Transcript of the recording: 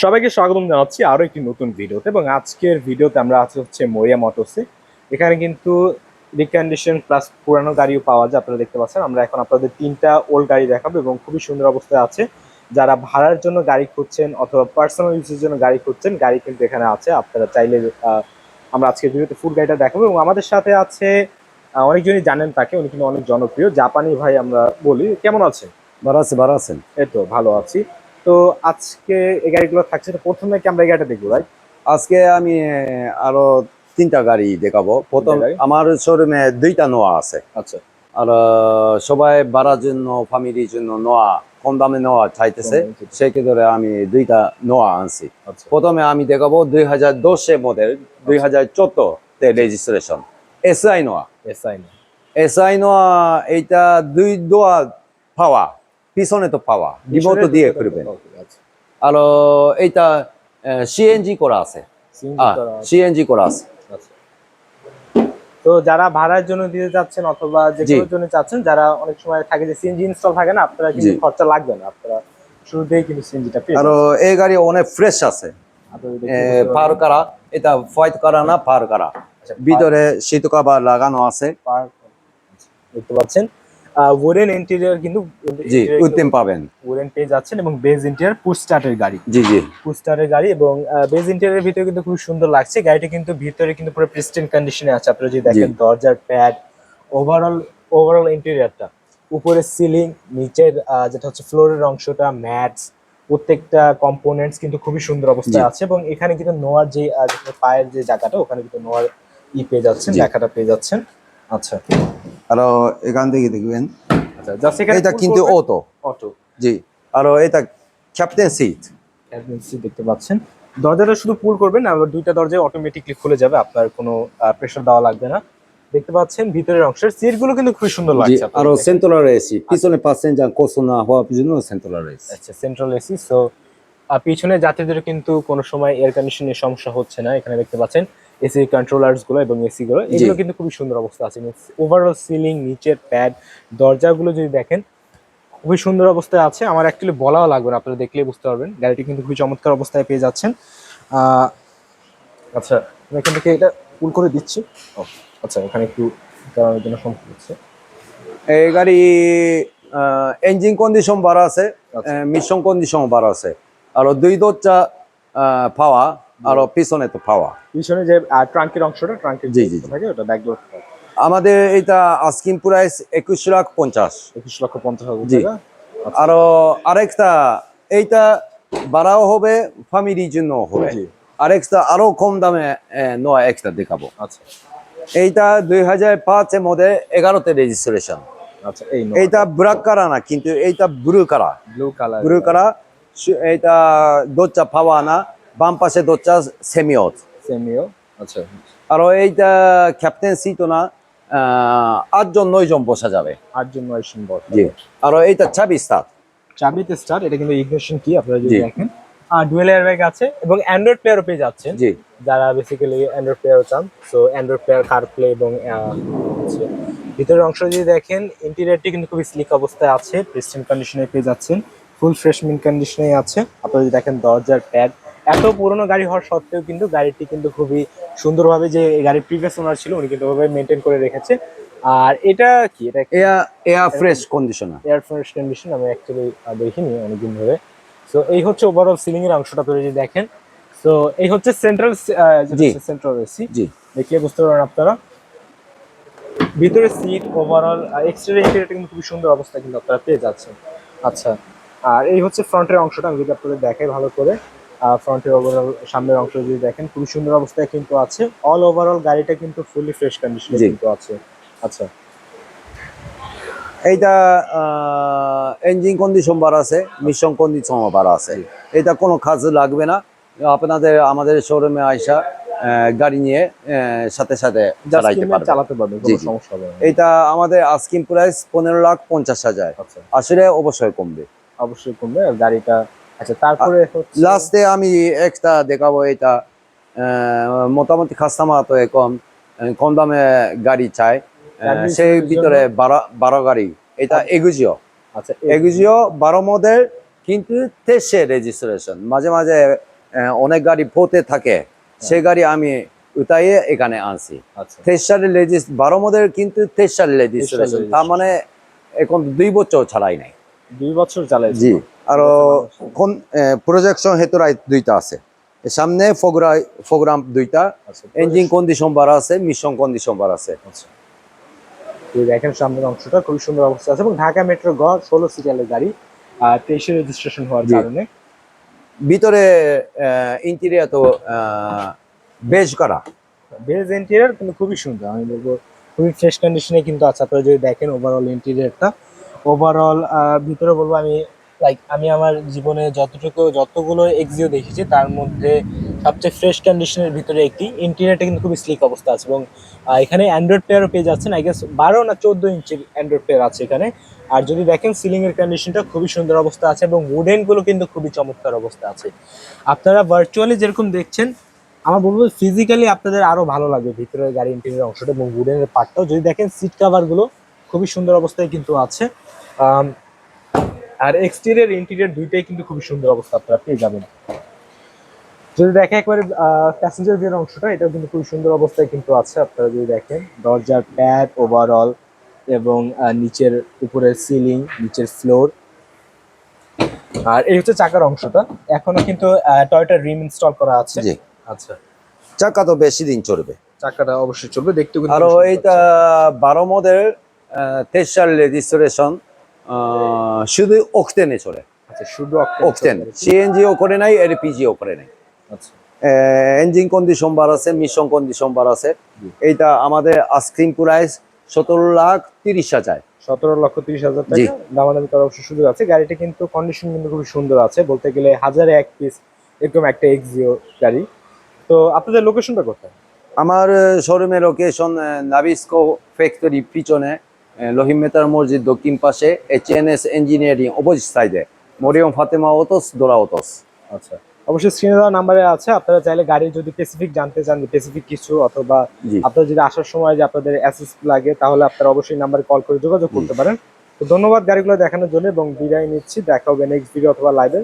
সবাইকে স্বাগতম জানাচ্ছি আরও একটি নতুন ভিডিওতে এবং আজকের ভিডিওতে আমরা আছি হচ্ছে মরিয়া মোটরসে। এখানে কিন্তু রিকন্ডিশন প্লাস পুরানো গাড়িও পাওয়া যায় আপনারা দেখতে পাচ্ছেন। আমরা এখন আপনাদের তিনটা ওল্ড গাড়ি দেখাবো এবং খুবই সুন্দর অবস্থায় আছে। যারা ভাড়ার জন্য গাড়ি খুঁজছেন অথবা পার্সোনাল ইউজের জন্য গাড়ি খুঁজছেন গাড়ি কিন্তু এখানে আছে। আপনারা চাইলে আমরা আজকের ভিডিওতে ফুল গাড়িটা দেখাবো এবং আমাদের সাথে আছে অনেকজনই জানেন তাকে উনি কিন্তু অনেক জনপ্রিয়। জাপানি ভাই আমরা বলি কেমন আছেন? ভালো আছে ভালো আছেন। এই তো ভালো আছি। তো আজকে এই গাড়িগুলো থাকছে তো প্রথমে কি আমরা এই গাড়িটা দেখব ভাই আজকে আমি আরও তিনটা গাড়ি দেখাবো। প্রথম? আমার শোরুমে দুইটা নোয়া আছে। আচ্ছা। আর সবাই বাড়ার জন্য ফ্যামিলির জন্য নোয়া কম দামে নোয়া চাইতেছে। কম দামে চাইতেছে। সেই ক্ষেত্রে আমি দুইটা নোয়া আনছি। আচ্ছা। প্রথমে আমি দেখাবো দুই হাজার দশে মডেল দুই হাজার চোদ্দতে রেজিস্ট্রেশন এসআই নোয়া। এসআই না এসআই নোয়া এইটা দুই দোয়া পাওয়া। পিছনে তো পাওয়া ডিমোটো দিয়ে করবেন আচ্ছা। আর এইটা সিএনজি করা আছে। সিএনজি করা আছে। আচ্ছা। তো যারা ভাড়ার জন্য দিতে চাচ্ছেন অথবা যে কোনো জন্য চাচ্ছেন যারা অনেক সময় থাকে যে সিএনজি ইনস্টল থাকে না আপনারা কিন্তু খরচা লাগবে না। আপনারা শুরুতেই কিন্তু সিএনজিটা পেয়ে আর এই গাড়ি অনেক ফ্রেশ আছে। পার করা এটা হোয়াইট করা না পার করা। আচ্ছা, ভিতরে শীত কাবার লাগানো আছে। পার- দেখতে পাচ্ছেন। ওরেন ইন্টেরিয়র কিন্তু জি উত্তম পাবেন। ওরেন পেয়ে যাচ্ছেন এবং বেজ ইন্টেরিয়র পুশ স্টার্টের গাড়ি। জি জি। পুস্টারের গাড়ি এবং বেজ ইন্টেরিয়রের ভিতরে কিন্তু খুব সুন্দর লাগছে। গাড়িটা কিন্তু ভিতরে কিন্তু পুরো প্রিস্টেন কন্ডিশনে আছে। আপনারা যদি দেখেন দরজার প্যাড ওভারঅল ওভারঅল ইন্টেরিয়রটা উপরের সিলিং নিচের যেটা হচ্ছে ফ্লোরের অংশটা ম্যাটস প্রত্যেকটা কম্পোনেন্টস কিন্তু খুবই সুন্দর অবস্থায় আছে এবং এখানে কিন্তু নোয়ার যে পায়ের যে জায়গাটা ওখানে কিন্তু নোয়ার ই পেয়ে যাচ্ছেন। লেখাটা পেয়ে যাচ্ছেন। আচ্ছা। আর এখান থেকে দেখবেন। আচ্ছা এটা কিন্তু অটো অটো জি আর এটা ক্যাপ্টেন সিট অ্যাডভেন্সি দেখতে পাচ্ছেন। দরজাটা শুধু পুল করবেন আবার দুইটা দরজায় অটোমেটিকলি খুলে যাবে আপনার কোনো প্রেসার দেওয়া লাগবে না। দেখতে পাচ্ছেন ভিতরের অংশের সিটগুলো কিন্তু খুবই সুন্দর লাগছে আর সেন্ট্রাল এসি পিছনে প্যাসেঞ্জার কোসো না হওয়ার জন্য সেন্ট্রাল এসি আচ্ছা সেন্ট্রাল এসি সো পিছনে যাত্রীদের কিন্তু কোনো সময় এয়ার কন্ডিশনের সমস্যা হচ্ছে না। এখানে দেখতে পাচ্ছেন এসি কন্ট্রোলার্সগুলো এবং এসি গুলো এগুলো কিন্তু খুবই সুন্দর অবস্থা আছে। ওভারঅল সিলিং নিচের প্যাড দরজাগুলো যদি দেখেন খুবই সুন্দর অবস্থায় আছে। আমার অ্যাকচুয়ালি বলাও লাগবে না আপনারা দেখলেই বুঝতে পারবেন। গাড়িটি কিন্তু খুবই চমৎকার অবস্থায় পেয়ে যাচ্ছেন। আচ্ছা আমি এখান থেকে এটা পুল করে দিচ্ছি। ও, আচ্ছা এখানে একটু দাঁড়ানোর জন্য সমস্যা হচ্ছে এই গাড়ি ইঞ্জিন কন্ডিশন বাড়া আছে। মিশন কন্ডিশন বাড়া আছে। আর দুই দরজা পাওয়া আর পিছনে তো পাওয়া। পিছনে যে ট্রাঙ্কের অংশটা ট্রাঙ্কের জি, জি। থাকে ওটা ব্যাক ডোর আমাদের এটা আস্কিং প্রাইস একুশ লাখ পঞ্চাশ। একুশ লক্ষ পঞ্চাশ হাজার জি। টাকা। আরও আরেকটা এইটা বাড়াও হবে ফ্যামিলির জন্য হবে। আরেকটা আরও কম দামে নয় একটা দেখাবো। আচ্ছা। এইটা দুই হাজার পাঁচের মধ্যে এগারোতে রেজিস্ট্রেশন আচ্ছা এইটা ব্ল্যাক কারা না কিন্তু এইটা ব্লু কারা ব্লু কালার ব্লু কারা এইটা দরজা পাওয়া না। বাম পাশে দরজা সেমিওত সেমিও আচ্ছা। আর এইটা ক্যাপ্টেন সিটও না আটজন নয়জন বসা যাবে। আটজন নয় সম্ভব জি। আর এইটা ছাব্বিশ সাত চাবিতে স্টার এটা কিন্তু ইগনিশন কি আপনারা যদি দেখেন। আর ডুয়েল এয়ারব্যাগ আছে এবং অ্যান্ড্রয়েড প্লেয়ারও পেয়ে যাচ্ছেন। জি। যারা বেসিক্যালি অ্যান্ড্রয়েড প্লেয়ারও চান so Android player car play এবং ভিতরের অংশ যদি দেখেন ইন্টেরিয়রটি কিন্তু খুবই স্লিক অবস্থায় আছে প্রেস্টেন্ট কন্ডিশনে পেয়ে যাচ্ছেন। ফুল ফ্রেশ মিন কন্ডিশনে আছে। আপনারা যদি দেখেন দরজার প্যাড এত পুরনো গাড়ি হওয়ার সত্ত্বেও কিন্তু গাড়িটি কিন্তু খুবই সুন্দরভাবে যে গাড়ির প্রিভিয়াস ওনার ছিল উনি কিন্তু ওভাবে মেনটেন করে রেখেছে। আর এটা কি? এটা air air fresh conditioner air fresh condition আমি অ্যাকচুয়ালি দেখিনি অনেকদিন ধরে। সো এই হচ্ছে ওভারঅল সিলিং এর অংশটা আপনি যদি দেখেন। সো এই হচ্ছে সেন্ট্রাল। সেন্ট্রাল এসি জি। দেখলে বুঝতে পারবেন আপনারা। ভিতরে সিট ওভারঅল এক্সটেরিয়র ইন্টেরিয়রটা কিন্তু খুবই সুন্দর অবস্থা কিন্তু আপনারা পেয়ে যাচ্ছেন। আচ্ছা আর এই হচ্ছে ফ্রন্টের অংশটা আমি যদি আপনাদের দেখাই ভালো করে। ফ্রন্টের ওভারঅল সামনের অংশ যদি দেখেন খুবই সুন্দর অবস্থায় কিন্তু আছে। অল ওভারঅল গাড়িটা কিন্তু ফুলি ফ্রেশ কন্ডিশনে কিন্তু আছে। আচ্ছা। এইটা ইঞ্জিন কন্ডিশন বার আছে মিশন কন্ডিশন বার আছে। এটা কোনো কাজ লাগবে না। আপনাদের আমাদের শোরুমে আইসা আহ, গাড়ি নিয়ে সাথে সাথে চালাইতে পারবে চালাতে পারবেন জি, কোনো সমস্যা হবে না। এটা আমাদের আস্কিং প্রাইস পনেরো লাখ পঞ্চাশ হাজার। আচ্ছা। আসলে অবশ্যই কমবে। অবশ্যই কমবে গাড়িটা আচ্ছা তারপরে লাস্টে আমি একটা দেখাবো এটা মোটামুটি কাস্টমার তো আহ, কম দামে গাড়ি গাড়ি সেই ভিতরে বারো বারো গাড়ি। এটা এগুজিও আচ্ছা এগুজিও বারো মডেল কিন্তু তেইশে রেজিস্ট্রেশন মাঝে মাঝে অনেক গাড়ি পোতে থাকে। সেই গাড়ি আমি উঠাইয়ে এখানে আনছি। আচ্ছা। তেইশ সালের লেজিস বারো মডেল কিন্তু তেইশ সালের রেজিস্ট্রেশন তার মানে এখন দুই বছর ছাড়াই নাই। দুই বছর চালাই জি। আরও কোন প্রজেকশন হেতুরাই দুইটা আছে। সামনে ফোগ্রাম ফোগ্রাম দুইটা ইঞ্জিন কন্ডিশন বার আছে মিশন কন্ডিশন বার আছে। আচ্ছা। দেখেন সামনের অংশটা খুবই সুন্দর অবস্থা আছে এবং ঢাকা মেট্রো গ ষোলো সিরিয়ালের গাড়ি তেইশে রেজিস্ট্রেশন হওয়ার কারণে। ভিতরে ইন্টেরিয়ার তো বেজ করা। বেজ ইন্টেরিয়ার কিন্তু খুবই সুন্দর আমি বলব খুবই ফ্রেশ কন্ডিশনে কিন্তু আছে। আপনারা যদি দেখেন ওভারঅল ইন্টেরিয়ারটা ওভারঅল ভিতরে বলব আমি লাইক আমি আমার জীবনে যতটুকু, যতগুলো এক্সিও দেখেছি, তার মধ্যে সবচেয়ে ফ্রেশ কন্ডিশনের ভিতরে একটি। ইন্টেরিয়ারটা কিন্তু খুবই স্লিক অবস্থা আছে এবং এখানে অ্যান্ড্রয়েড প্লেয়ারও পেয়ে যাচ্ছেন আই গেস বারো না চোদ্দ ইঞ্চির অ্যান্ড্রয়েড প্লেয়ার আছে এখানে। আর যদি দেখেন সিলিংয়ের কন্ডিশনটা খুবই সুন্দর অবস্থা আছে এবং উডেনগুলো কিন্তু খুবই চমৎকার অবস্থা আছে। আপনারা ভার্চুয়ালি যেরকম দেখছেন, আমার বলব ফিজিক্যালি আপনাদের আরও ভালো লাগবে ভিতরের গাড়ি ইন্টেরিয়র অংশটা এবং উডেনের পার্টটাও যদি দেখেন সিট কাভারগুলো খুবই সুন্দর অবস্থায় কিন্তু আছে। আর এক্সটেরিয়র ইন্টেরিয়ার দুইটাই কিন্তু খুবই সুন্দর অবস্থা আপনারা পেয়ে যাবেন। যদি দেখেন একবারে প্যাসেঞ্জার যে অংশটা এটাও কিন্তু খুবই সুন্দর অবস্থায় কিন্তু আছে আপনারা যদি দেখেন। দরজার প্যাড ওভারঅল এবং নিচের উপরের সিলিং নিচের ফ্লোর আর এই হচ্ছে চাকার অংশটা। এখনও কিন্তু টয়টার রিম ইনস্টল করা আছে। জি। আচ্ছা। চাকা তো বেশি দিন চলবে। চাকাটা অবশ্যই চলবে দেখতে কিন্তু আরও খুব এইটা বারো মডেল তেইশ সাল রেজিস্ট্রেশন শুধু অক্টেনে চলে। আচ্ছা শুধু অক্টেন সিএনজিও করে নাই এলপিজিও করে নাই। আচ্ছা। ইঞ্জিন কন্ডিশন বার আছে মিশন কন্ডিশন বার আছে। এইটা আমাদের আস্ক্রিন প্রাইস সতেরো লাখ তিরিশ হাজার। সতেরো লক্ষ তিরিশ হাজার। টাকা। দামাদামি করার অবশ্যই সুযোগ আছে। গাড়িটা কিন্তু কন্ডিশন কিন্তু খুবই সুন্দর আছে। বলতে গেলে হাজারে এক পিস এরকম একটা এক্সিও গাড়ি। তো আপনাদের লোকেশনটা কোথায়? আমার শোরুমের লোকেশন নাবিস্কো ফ্যাক্টরি পিছনে। লহিম মেতার মসজিদ দক্ষিণ পাশে H N S engineering opposite সাইডে মরিয়ম ফাতেমা ওতস দোরা ওতস আচ্ছা। অবশ্যই স্ক্রিনে দেওয়া নাম্বারে আছে। আপনারা চাইলে গাড়ি যদি স্পেসিফিক জানতে চান স্পেসিফিক কিছু অথবা আপনারা যদি আসার সময় যে আপনাদের অ্যাসেস লাগে তাহলে আপনারা অবশ্যই নাম্বারে কল করে যোগাযোগ করতে পারেন। তো ধন্যবাদ গাড়িগুলো দেখানোর জন্য এবং বিদায় নিচ্ছি। দেখা হবে নেক্সট ভিডিও অথবা লাইভে